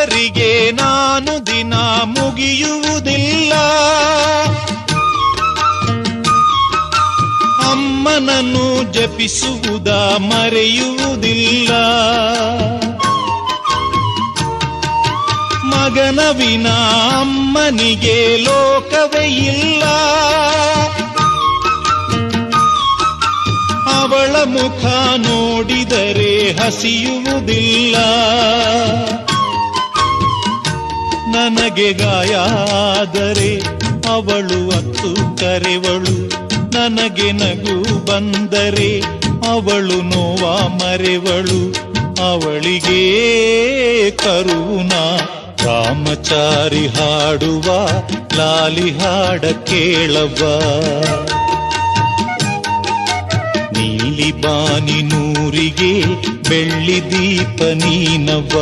ಅವರಿಗೆ ನಾನು ದಿನ ಮುಗಿಯುವುದಿಲ್ಲ. ಅಮ್ಮನನ್ನು ಜಪಿಸುವುದ ಮರೆಯುವುದಿಲ್ಲ. ಮಗನ ವಿನ ಅಮ್ಮನಿಗೆ ಲೋಕವೇ ಇಲ್ಲ. ಅವಳ ಮುಖ ನೋಡಿದರೆ ಹಸಿಯುವುದಿಲ್ಲ. ನನಗೆ ಗಾಯಾದರೆ ಅವಳು ಅತ್ತು ಕರೆವಳು. ನನಗೆ ನಗು ಬಂದರೆ ಅವಳು ನೋವ ಮರೆವಳು. ಅವಳಿಗೆ ಕರುಣ, ರಾಮಚಾರಿ ಹಾಡುವ, ಲಾಲಿ ಹಾಡ ಕೇಳವ್ವ. ನೀಲಿ ಬಾನಿ ನೂರಿಗೆ ಬೆಳ್ಳಿ ದೀಪ ನೀನವ್ವ.